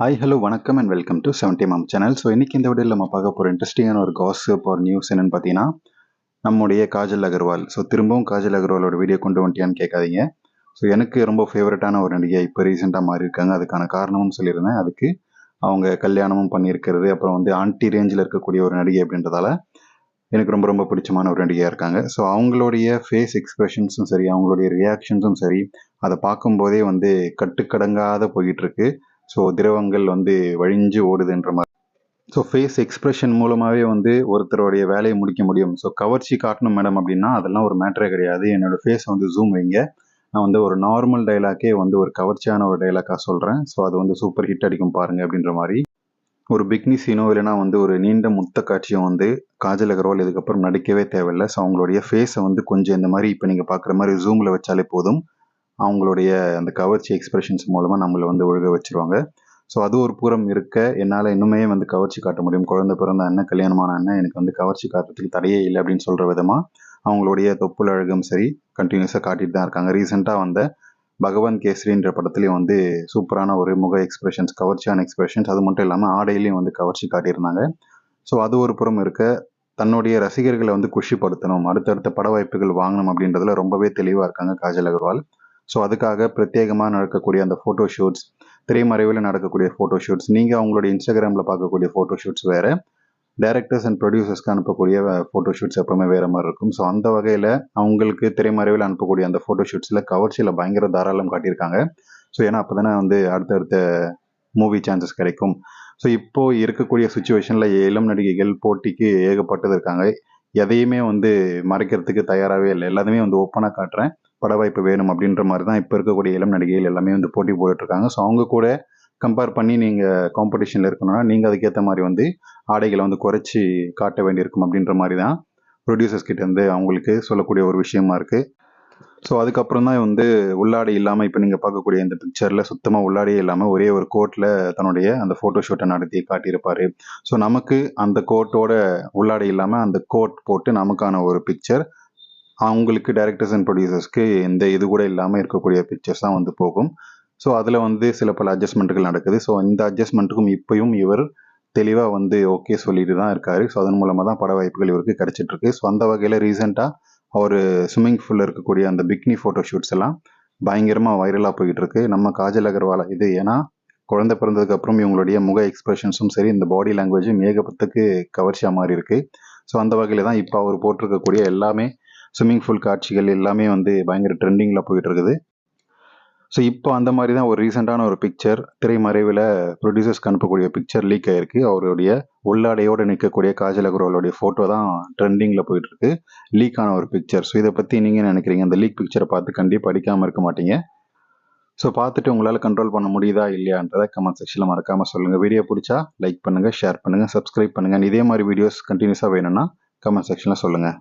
Hi hello வணக்கம் and welcome to seventy ma'am channel so இன்னைக்கு இந்த வீடியோவில் நம்ம பார்க்க போகிற இன்ட்ரெஸ்டிங்கான ஒரு காசிப் ஒரு நியூஸ் என்னன்னு பார்த்தீங்கன்னா நம்முடைய காஜல் அகர்வால். ஸோ திரும்பவும் காஜல் அகர்வாலோட வீடியோ கொண்டு வந்துட்டியான்னு கேட்காதீங்க. ஸோ எனக்கு ரொம்ப ஃபேவரட்டான ஒரு நடிகை இப்போ ரீசெண்டாக மாறி இருக்காங்க. அதுக்கான காரணமும் சொல்லியிருந்தேன். அதுக்கு அவங்க கல்யாணமும் பண்ணியிருக்கிறது அப்புறம் வந்து ஆன்டி ரேஞ்சில் இருக்கக்கூடிய ஒரு நடிகை அப்படின்றதால எனக்கு ரொம்ப ரொம்ப பிடிச்சமான ஒரு நடிகையாக இருக்காங்க. ஸோ அவங்களுடைய ஃபேஸ் எக்ஸ்பிரஷன்ஸும் சரி அவங்களுடைய ரியாக்ஷன்ஸும் சரி அதை பார்க்கும்போதே வந்து கட்டுக்கடங்காத போயிட்டுருக்கு ஸோ திரவங்கள் வந்து வழிஞ்சு ஓடுதுன்ற மாதிரி. ஸோ ஃபேஸ் எக்ஸ்பிரஷன் மூலமாகவே வந்து ஒருத்தருடைய வேலையை முடிக்க முடியும். ஸோ கவர்ச்சி காட்டணும் மேடம் அப்படின்னா அதெல்லாம் ஒரு மேட்டரே கிடையாது. என்னோட ஃபேஸ் வந்து ஜூம் வைங்க. நான் வந்து ஒரு நார்மல் டைலாக்கே வந்து ஒரு கவர்ச்சியான ஒரு டைலாக்காக சொல்கிறேன் ஸோ அது வந்து சூப்பர் ஹிட் அடிக்கும் பாருங்கள் அப்படின்ற மாதிரி. ஒரு பிக்னி சீனோ இல்லைனா வந்து ஒரு நீண்ட முத்த காட்சியும் வந்து காஜல் அகர்வால் இதுக்கப்புறம் நடிக்கவே தேவையில்லை. ஸோ அவங்களுடைய ஃபேஸை வந்து கொஞ்சம் இந்த மாதிரி இப்போ நீங்கள் பார்க்குற மாதிரி ஜூமில் வச்சாலே போதும். அவங்களுடைய அந்த கவர்ச்சி எக்ஸ்பிரஷன்ஸ் மூலமாக நம்மளை வந்து ஒழுக வச்சிருவாங்க. ஸோ அது ஒரு புறம் இருக்க என்னால் இன்னுமே வந்து கவர்ச்சி காட்ட முடியும். குழந்தை பிறந்த அண்ணன் கல்யாணமான அண்ணன் எனக்கு வந்து கவர்ச்சி காட்டுறதுக்கு தடையே இல்லை அப்படின்னு சொல்கிற விதமாக அவங்களுடைய தொப்புள் அழகும் சரி கண்டினியூஸாக காட்டிட்டு தான் இருக்காங்க. ரீசெண்டாக வந்த பகவான் கேசரின்ற படத்துலேயும் வந்து சூப்பரான ஒரு முக எக்ஸ்பிரஷன்ஸ் கவர்ச்சியான எக்ஸ்பிரஷன்ஸ் அது மட்டும் இல்லாமல் ஆடையிலையும் வந்து கவர்ச்சி காட்டியிருந்தாங்க. ஸோ அது ஒரு புறம் இருக்க தன்னுடைய ரசிகர்களை வந்து குஷிப்படுத்தணும் அடுத்தடுத்த பட வாய்ப்புகள் வாங்கணும் அப்படின்றதுல ரொம்பவே தெளிவாக இருக்காங்க காஜல் அகர்வால். ஸோ அதுக்காக பிரத்யேகமாக நடக்கக்கூடிய அந்த ஃபோட்டோ ஷூட்ஸ் திரைமறைவில் நடக்கக்கூடிய ஃபோட்டோ ஷூட்ஸ் நீங்கள் அவங்களுடைய இன்ஸ்டாகிராமில் பார்க்கக்கூடிய ஃபோட்டோ ஷூட்ஸ் வேறு டேரக்டர்ஸ் அண்ட் ப்ரொடியூசர்ஸ்க்கு அனுப்பக்கூடிய ஃபோட்டோ ஷூட்ஸ் எப்பவுமே வேறு மாதிரி இருக்கும். ஸோ அந்த வகையில் அவங்களுக்கு திரைமறைவில் அனுப்பக்கூடிய அந்த ஃபோட்டோ ஷூட்ஸில் கவர்ச்சியில் பயங்கர தாராளம் காட்டியிருக்காங்க. ஸோ ஏன்னா அப்போ தானே வந்து அடுத்தடுத்த மூவி சான்சஸ் கிடைக்கும். ஸோ இப்போ இருக்கக்கூடிய சுச்சுவேஷனில் இளம் நடிகைகள் போட்டிக்கு ஏகப்பட்டது இருக்காங்க. எதையுமே வந்து மறைக்கிறதுக்கு தயாராகவே இல்லை. எல்லாத்தையுமே வந்து ஓப்பனாக காட்டுறேன். பட வாய்ப்பு வேணும் அப்படின்ற மாதிரி தான் இப்போ இருக்கக்கூடிய இளம் நடிகைகள் எல்லாமே வந்து போட்டி போட்டுட்ருக்காங்க ஸோ அவங்க கூட கம்பேர் பண்ணி நீங்கள் காம்படிஷனில் இருக்கணும்னா நீங்கள் அதுக்கேற்ற மாதிரி வந்து ஆடைகளை வந்து குறைச்சி காட்ட வேண்டியிருக்கும் அப்படின்ற மாதிரி தான் ப்ரொடியூசர்ஸ் கிட்டேருந்து அவங்களுக்கு சொல்லக்கூடிய ஒரு விஷயமா இருக்குது ஸோ அதுக்கப்புறம் தான் வந்து உள்ளாடை இல்லாமல் இப்போ நீங்கள் பார்க்கக்கூடிய இந்த பிக்சரில் சுத்தமாக உள்ளாடையே இல்லாமல் ஒரே ஒரு கோட்டில் தன்னுடைய அந்த ஃபோட்டோ ஷூட்டை நடத்தி காட்டியிருப்பார். ஸோ நமக்கு அந்த கோட்டோட உள்ளாடை இல்லாமல் அந்த கோட் போட்டு நமக்கான ஒரு பிக்சர் அவங்களுக்கு டேரக்டர்ஸ் அண்ட் ப்ரொடியூசர்ஸ்க்கு எந்த இது கூட இல்லாமல் இருக்கக்கூடிய பிக்சர்ஸ் தான் வந்து போகும். ஸோ அதில் வந்து சில பல அட்ஜஸ்ட்மெண்ட்டுகள் நடக்குது. ஸோ இந்த அட்ஜஸ்ட்மெண்ட்டுக்கும் இப்பயும் இவர் தெளிவாக வந்து ஓகே சொல்லிட்டு தான் இருக்காரு. ஸோ அதன் மூலமாக தான் பட வாய்ப்புகள் இவருக்கு கிடைச்சிட்ருக்கு ஸோ அந்த வகையில் ரீசெண்டாக அவர் ஸ்விம்மிங் ஃபூலில் இருக்கக்கூடிய அந்த பிக்னி ஃபோட்டோ ஷூட்ஸ் எல்லாம் பயங்கரமாக வைரலாக போயிட்டு இருக்கு. நம்ம காஜல் அகர்வாலா இது ஏன்னா குழந்தை பிறந்ததுக்கு அப்புறம் இவங்களுடைய முக எக்ஸ்பிரஷன்ஸும் சரி இந்த பாடி லாங்குவேஜும் ஏகப்பத்துக்கு கவர்ச்சியாக மாறி இருக்கு. ஸோ அந்த வகையில் தான் இப்போ அவர் போட்டிருக்கக்கூடிய எல்லாமே ஸ்விம்மிங் பூல் காட்சிகள் எல்லாமே வந்து பயங்கர ட்ரெண்டிங்கில் போயிட்டு இருக்குது. ஸோ இப்போ அந்த மாதிரி தான் ஒரு ரீசெண்டான ஒரு பிக்சர் திரைமறைவில் ப்ரொடியூசர்ஸ்க்கு அனுப்பக்கூடிய பிக்சர் லீக் ஆயிருக்கு. அவருடைய உள்ளாடையோடு நிற்கக்கூடிய காஜல் அகர்வாலுடைய ஃபோட்டோ தான் ட்ரெண்டிங்கில் போயிட்டுருக்கு. லீக் ஆன ஒரு பிக்சர் ஸோ இதை பற்றி நீங்கள் நினைக்கிறீங்க? அந்த லீக் பிக்சரை பார்த்து கண்டிப்பாக படிக்காமல் இருக்க மாட்டீங்க. ஸோ பார்த்துட்டு உங்களால் கண்ட்ரோல் பண்ண முடியுதா இல்லையான்றதை கமெண்ட் செக்ஷனில் மறக்காமல் சொல்லுங்கள் வீடியோ பிடிச்சா லைக் பண்ணுங்கள் ஷேர் பண்ணுங்கள் சப்ஸ்கிரைப் பண்ணுங்கள் இதே மாதிரி வீடியோஸ் கண்டினியூஸாக வேணும்னா கமெண்ட் செக்ஷனில் சொல்லுங்கள்